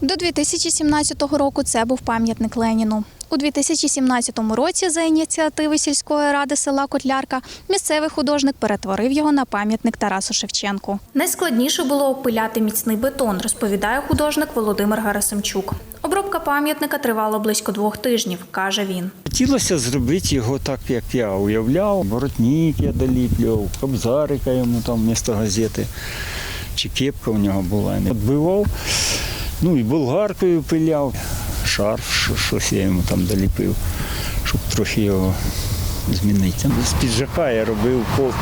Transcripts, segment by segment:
До 2017 року це був пам'ятник Леніну. У 2017 році за ініціативи сільської ради села Котлярка місцевий художник перетворив його на пам'ятник Тарасу Шевченку. Найскладніше було опиляти міцний бетон, розповідає художник Володимир Гарасимчук. Обробка пам'ятника тривала близько двох тижнів, каже він. Хотілося зробити його так, як я уявляв. Воротник я доліплював, кобзарика йому там вмісто газети, чи кепка у нього була. Відбивав, ну і болгаркою пиляв, шарф, що- щось я йому там доліпив, щоб трохи його змінити. З піджака я робив по-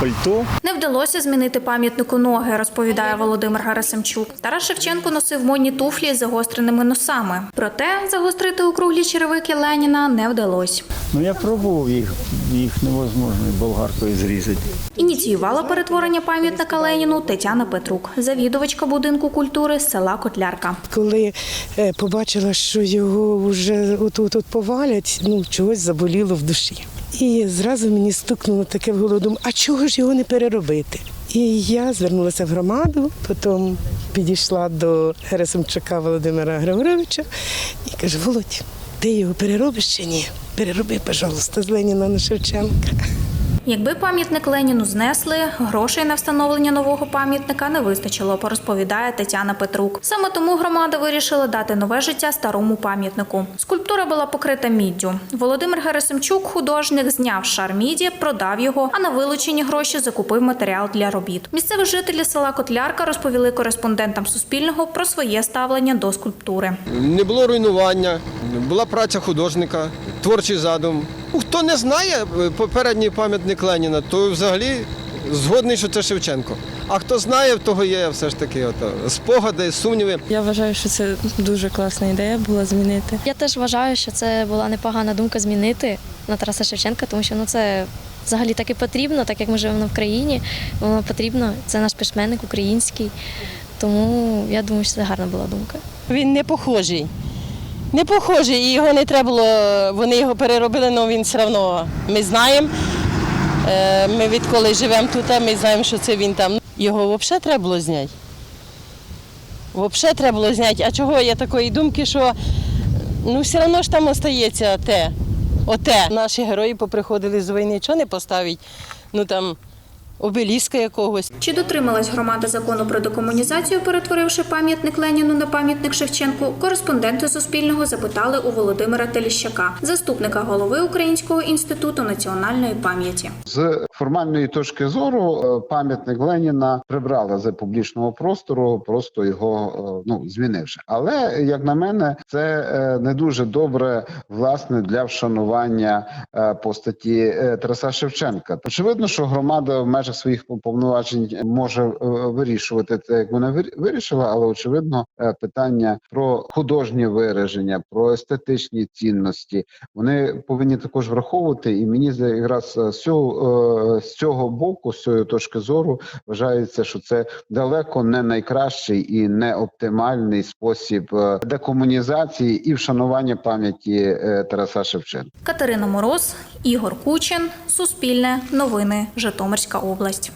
пальто. Не вдалося змінити пам'ятнику ноги, розповідає Володимир Гарасимчук. Тарас Шевченко носив модні туфлі з загостреними носами. Проте загострити округлі черевики Леніна не вдалося. Ну я пробував їх, їх невозможно болгаркою зрізати. Ініціювала перетворення пам'ятника Леніну Тетяна Петрук, завідувачка будинку культури з села Котлярка. Коли е, побачила, що його вже отут от повалять, ну чогось заболіло в душі. І зразу мені стукнуло таке в голову, думаю, а чого ж його не переробити? І я звернулася в громаду, потім підійшла до Герасимчука Володимира Григоровича і кажу: Володь, ти його переробиш чи ні? Перероби, пожалуйста, з Леніна на Шевченка. Якби пам'ятник Леніну знесли, грошей на встановлення нового пам'ятника не вистачило, порозповідає Тетяна Петрук. Саме тому громада вирішила дати нове життя старому пам'ятнику. Скульптура була покрита міддю. Володимир Герасимчук, художник, зняв шар міді, продав його, а на вилучені гроші закупив матеріал для робіт. Місцеві жителі села Котлярка розповіли кореспондентам Суспільного про своє ставлення до скульптури. Не було руйнування, була праця художника, творчий задум. Ну, Хто не знає е, попередній пам'ятник Леніна, то взагалі згодний, що це Шевченко. А хто знає, в того є все ж таки ото, спогади, сумніви. Я вважаю, що це дуже класна ідея була змінити. Я теж вважаю, що це була непогана думка змінити на Тараса Шевченка, тому що ну це взагалі так і потрібно, так як ми живемо в країні, воно потрібно. Це наш письменник український. Тому я думаю, що це гарна була думка. Він не похожий. Не похожий, і його не треба було, вони його переробили, але він все одно. Ми знаємо. е, Ми відколи живемо тут, ми знаємо, що це він там. Його взагалі треба було зняти. Взагалі треба було зняти. А чого я такої думки, що ну все одно ж там остається те. Оте. Наші герої поприходили з війни, чого не поставить? Ну там обеліска якогось. Чи дотрималась громада закону про декомунізацію, перетворивши пам'ятник Леніну на пам'ятник Шевченку? Кореспонденти Суспільного запитали у Володимира Теліщака, заступника голови Українського інституту національної пам'яті. З формальної точки зору е, пам'ятник Леніна прибрали з публічного простору, просто його е, ну змінивши. Але як на мене, це е, не дуже добре власне для вшанування постаті Тараса Шевченка. Очевидно, що громада в межах своїх повноважень може вирішувати те, як вона вирішила, але очевидно, питання про художнє вираження, про естетичні цінності вони повинні також враховувати. І мені якраз з цього, з цього боку, з цієї точки зору, вважається, що це далеко не найкращий і не оптимальний спосіб е, декомунізації і вшанування пам'яті е, Тараса Шевченка. Катерина Мороз, Ігор Кучин, Суспільне, Новини, Житомирська область.